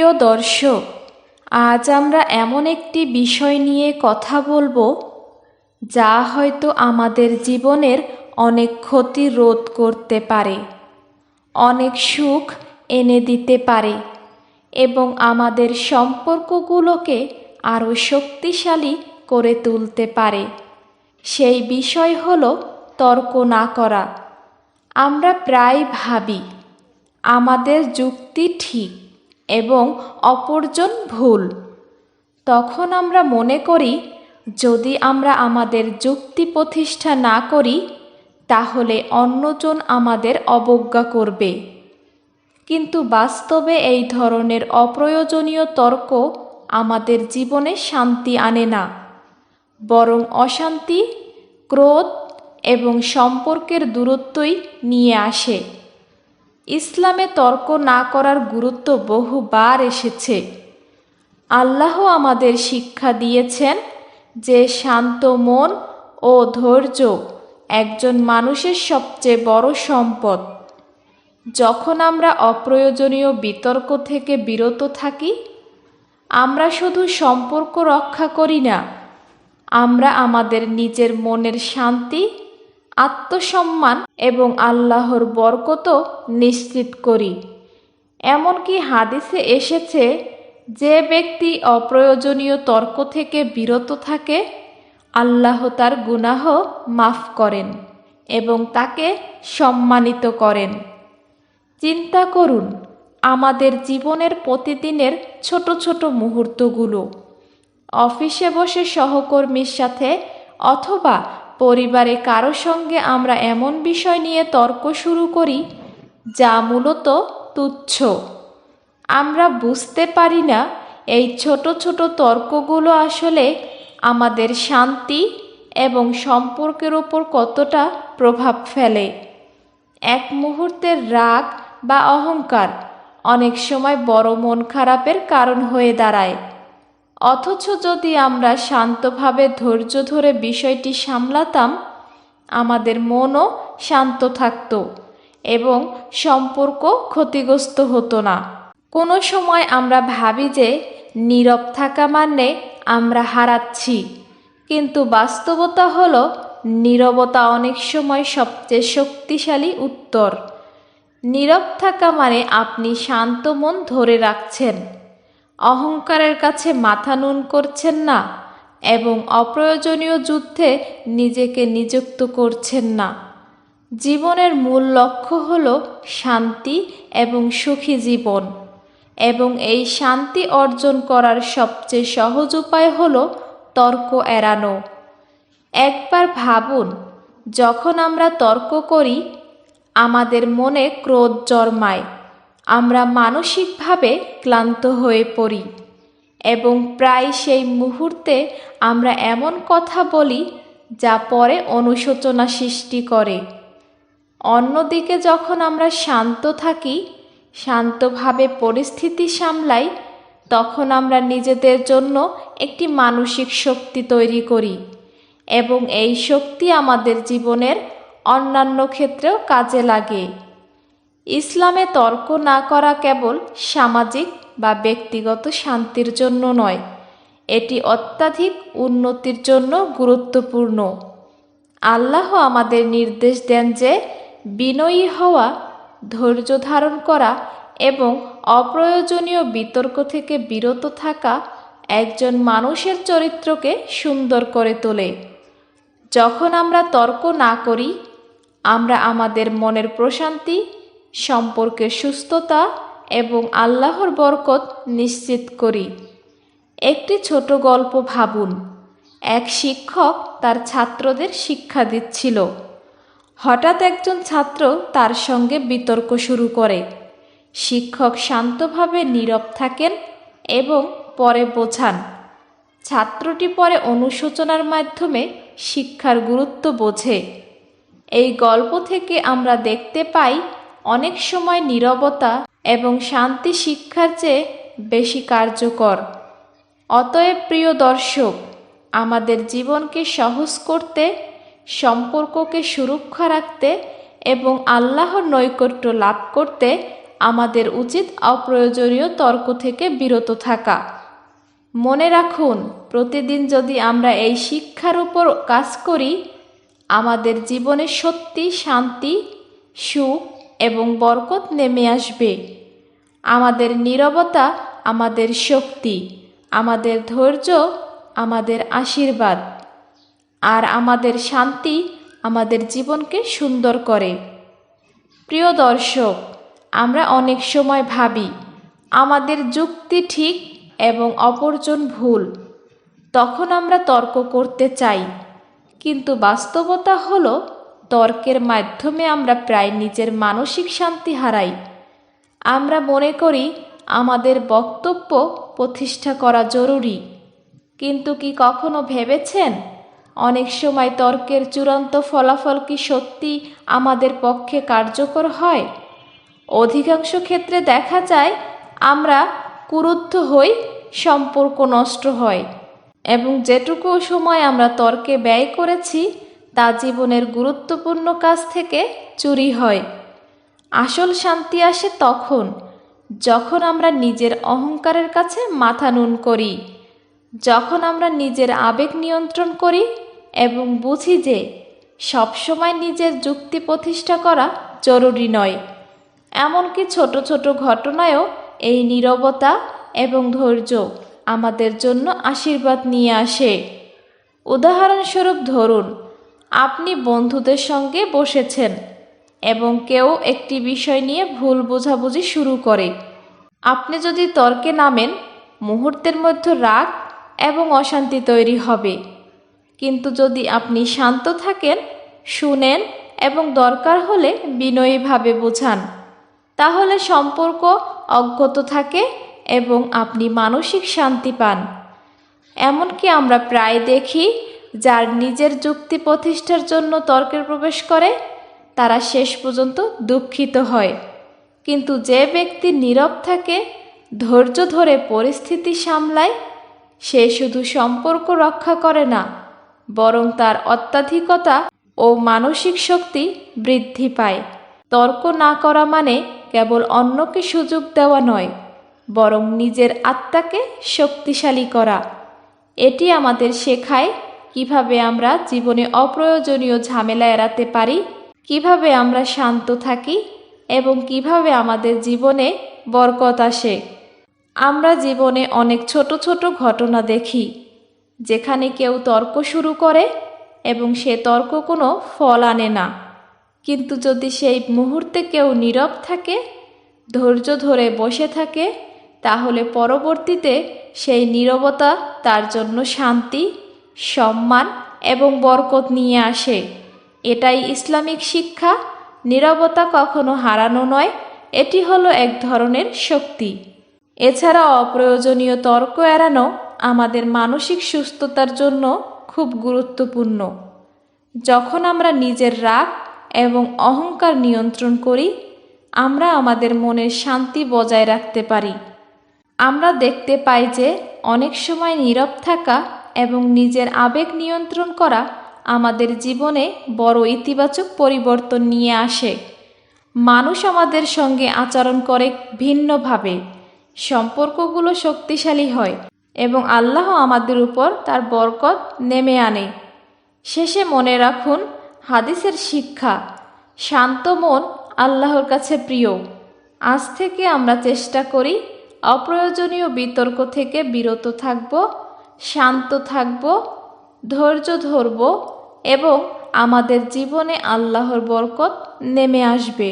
প্রিয় দর্শক, আজ আমরা এমন একটি বিষয় নিয়ে কথা বলব যা হয়তো আমাদের জীবনের অনেক ক্ষতি রোধ করতে পারে, অনেক সুখ এনে দিতে পারে এবং আমাদের সম্পর্কগুলোকে আরও শক্তিশালী করে তুলতে পারে। সেই বিষয় হল তর্ক না করা। আমরা প্রায় ভাবি, আমাদের যুক্তি ঠিক এবং অপরজন ভুল। তখন আমরা মনে করি, যদি আমরা আমাদের যুক্তি প্রতিষ্ঠা না করি, তাহলে অন্যজন আমাদের অবজ্ঞা করবে। কিন্তু বাস্তবে এই ধরনের অপ্রয়োজনীয় তর্ক আমাদের জীবনে শান্তি আনে না। বরং অশান্তি, ক্রোধ এবং সম্পর্কের দূরত্বই নিয়ে আসে। ইসলামে তর্ক না করার গুরুত্ব বহুবার এসেছে। আল্লাহ আমাদের শিক্ষা দিয়েছেন যে শান্ত মন ও ধৈর্য একজন মানুষের সবচেয়ে বড় সম্পদ। যখন আমরা অপ্রয়োজনীয় বিতর্ক থেকে বিরত থাকি, আমরা শুধু সম্পর্ক রক্ষা করি না, আমরা আমাদের নিজের মনের শান্তি আত্মসম্মান এবং আল্লাহর বরকতও নিশ্চিত করি। এমনকি হাদিসে এসেছে, যে ব্যক্তি অপ্রয়োজনীয় তর্ক থেকে বিরত থাকে, আল্লাহ তার গুনাহ মাফ করেন এবং তাকে সম্মানিত করেন। চিন্তা করুন, আমাদের জীবনের প্রতিদিনের ছোট ছোট মুহূর্তগুলো, অফিসে বসে সহকর্মীর সাথে অথবা পরিবারে কারও সঙ্গে আমরা এমন বিষয় নিয়ে তর্ক শুরু করি, যা মূলত তুচ্ছ। আমরা বুঝতে পারি না এই ছোট ছোট তর্কগুলো আসলে আমাদের শান্তি এবং সম্পর্কের ওপর কতটা প্রভাব ফেলে। এক মুহূর্তের রাগ বা অহংকার অনেক সময় বড় মন খারাপের কারণ হয়ে দাঁড়ায়। অথচ যদি আমরা শান্তভাবে ধৈর্য ধরে বিষয়টি সামলাতাম, আমাদের মনও শান্ত থাকত এবং সম্পর্ক ক্ষতিগ্রস্ত হতো না। কোনো সময় আমরা ভাবি যে নীরব থাকা মানে আমরা হারাচ্ছি, কিন্তু বাস্তবতা হলো নীরবতা অনেক সময় সবচেয়ে শক্তিশালী উত্তর। নীরব থাকা মানে আপনি শান্ত মন ধরে রাখছেন। অহংকারের কাছে মাথা নুন করছেন না এবং অপ্রয়োজনীয় যুদ্ধে নিজেকে নিযুক্ত করছেন না। জীবনের মূল লক্ষ্য হল শান্তি এবং সুখী জীবন এবং এই শান্তি অর্জন করার সবচেয়ে সহজ উপায় হল তর্ক এড়ানো। একবার ভাবুন, যখন আমরা তর্ক করি, আমাদের মনে ক্রোধ জন্মায়। আমরা মানসিকভাবে ক্লান্ত হয়ে পড়ি এবং প্রায় সেই মুহূর্তে আমরা এমন কথা বলি যা পরে অনুশোচনা সৃষ্টি করে। অন্যদিকে যখন আমরা শান্ত থাকি, শান্তভাবে পরিস্থিতি সামলাই, তখন আমরা নিজেদের জন্য একটি মানসিক শক্তি তৈরি করি এবং এই শক্তি আমাদের জীবনের অন্যান্য ক্ষেত্রেও কাজে লাগে। ইসলামে তর্ক না করা কেবল সামাজিক বা ব্যক্তিগত শান্তির জন্য নয়, এটি অত্যাধিক উন্নতির জন্য গুরুত্বপূর্ণ। আল্লাহ আমাদের নির্দেশ দেন যে বিনয়ী হওয়া, ধৈর্য ধারণ করা এবং অপ্রয়োজনীয় বিতর্ক থেকে বিরত থাকা একজন মানুষের চরিত্রকে সুন্দর করে তোলে। যখন আমরা তর্ক না করি, আমরা আমাদের মনের প্রশান্তি সম্পর্কের সুস্থতা এবং আল্লাহর বরকত নিশ্চিত করি। একটি ছোট গল্প ভাবুন। এক শিক্ষক তার ছাত্রদের শিক্ষা দিচ্ছিল। হঠাৎ একজন ছাত্র তার সঙ্গে বিতর্ক শুরু করে। শিক্ষক শান্তভাবে নীরব থাকেন এবং পরে বোঝান, ছাত্রটি পরে অনুশোচনার মাধ্যমে শিক্ষার গুরুত্ব বোঝে। এই গল্প থেকে আমরা দেখতে পাই অনেক সময় নীরবতা এবং শান্তি শিক্ষার চেয়ে বেশি কার্যকর। অতএব প্রিয় দর্শক, আমাদের জীবনকে সহজ করতে, সম্পর্ককে সুরক্ষা রাখতে এবং আল্লাহর নৈকট্য লাভ করতে আমাদের উচিত অপ্রয়োজনীয় তর্ক থেকে বিরত থাকা। মনে রাখুন, প্রতিদিন যদি আমরা এই শিক্ষার উপর কাজ করি, আমাদের জীবনে সত্যি শান্তি, সুখ এবং বরকত নেমে আসবে। আমাদের নীরবতা আমাদের শক্তি, আমাদের ধৈর্য আমাদের আশীর্বাদ, আর আমাদের শান্তি আমাদের জীবনকে সুন্দর করে। প্রিয় দর্শক, আমরা অনেক সময় ভাবি, আমাদের যুক্তি ঠিক এবং অপরজন ভুল। তখন আমরা তর্ক করতে চাই, কিন্তু বাস্তবতা হলো তর্কের মাধ্যমে আমরা প্রায় নিজের মানসিক শান্তি হারাই। আমরা মনে করি আমাদের বক্তব্য প্রতিষ্ঠা করা জরুরি। কিন্তু কি কখনো ভেবেছেন? অনেক সময় তর্কের চূড়ান্ত ফলাফল কি সত্যি আমাদের পক্ষে কার্যকর হয়? অধিকাংশ ক্ষেত্রে দেখা যায় আমরা কুরুদ্ধ হই, সম্পর্ক নষ্ট হয়। এবং যেটুকু সময় আমরা তর্কে ব্যয় করেছি তা জীবনের গুরুত্বপূর্ণ কাজ থেকে চুরি হয়। আসল শান্তি আসে তখন, যখন আমরা নিজের অহংকারের কাছে মাথা নুন করি, যখন আমরা নিজের আবেগ নিয়ন্ত্রণ করি এবং বুঝি যে সবসময় নিজের যুক্তি প্রতিষ্ঠা করা জরুরি নয়। এমনকি ছোট ছোট ঘটনায়ও এই নীরবতা এবং ধৈর্য আমাদের জন্য আশীর্বাদ নিয়ে আসে। উদাহরণস্বরূপ ধরুন আপনি বন্ধুদের সঙ্গে বসেছেন এবং কেউ একটি বিষয় নিয়ে ভুল বোঝাবুঝি শুরু করে। আপনি যদি তর্কে নামেন, মুহূর্তের মধ্যে রাগ এবং অশান্তি তৈরি হবে। কিন্তু যদি আপনি শান্ত থাকেন, শুনেন এবং দরকার হলে বিনয়ীভাবে বোঝান, তাহলে সম্পর্ক অজ্ঞত থাকে এবং আপনি মানসিক শান্তি পান। এমনকি আমরা প্রায় দেখি যার নিজের যুক্তি প্রতিষ্ঠার জন্য তর্কের প্রবেশ করে, তারা শেষ পর্যন্ত দুঃখিত হয়। কিন্তু যে ব্যক্তি নীরব থাকে, ধৈর্য ধরে পরিস্থিতি সামলায়, সে শুধু সম্পর্ক রক্ষা করে না, বরং তার অত্যাধিকতা ও মানসিক শক্তি বৃদ্ধি পায়। তর্ক না করা মানে কেবল অন্যকে সুযোগ দেওয়া নয়, বরং নিজের আত্মাকে শক্তিশালী করা। এটি আমাদের শেখায় কীভাবে আমরা জীবনে অপ্রয়োজনীয় ঝামেলা এড়াতে পারি? কীভাবে আমরা শান্ত থাকি? এবং কীভাবে আমাদের জীবনে বরকত আসে? আমরা জীবনে অনেক ছোট ছোট ঘটনা দেখি, যেখানে কেউ তর্ক শুরু করে এবং সে তর্ক কোনো ফল আনে না। কিন্তু যদি সেই মুহূর্তে কেউ নীরব থাকে, ধৈর্য ধরে বসে থাকে, তাহলে পরবর্তীতে সেই নীরবতা তার জন্য শান্তি সম্মান এবং বরকত নিয়ে আসে। এটাই ইসলামিক শিক্ষা, নীরবতা কখনো হারানো নয়, এটি হলো এক ধরনের শক্তি। এছাড়া অপ্রয়োজনীয় তর্ক এড়ানো আমাদের মানসিক সুস্থতার জন্য খুব গুরুত্বপূর্ণ। যখন আমরা নিজের রাগ এবং অহংকার নিয়ন্ত্রণ করি, আমরা আমাদের মনের শান্তি বজায় রাখতে পারি। আমরা দেখতে পাই যে অনেক সময় নীরব থাকা এবং নিজের আবেগ নিয়ন্ত্রণ করা আমাদের জীবনে বড় ইতিবাচক পরিবর্তন নিয়ে আসে। মানুষ আমাদের সঙ্গে আচরণ করে ভিন্নভাবে। সম্পর্কগুলো শক্তিশালী হয় এবং আল্লাহ আমাদের উপর তার বরকত নেমে আনে। শেষে মনে রাখুন, হাদিসের শিক্ষা, শান্ত মন আল্লাহর কাছে প্রিয়। আজ থেকে আমরা চেষ্টা করি অপ্রয়োজনীয় বিতর্ক থেকে বিরত থাকব। শান্ত থাকব ধৈর্য ধরব এবং আমাদের জীবনে আল্লাহর বরকত নেমে আসবে।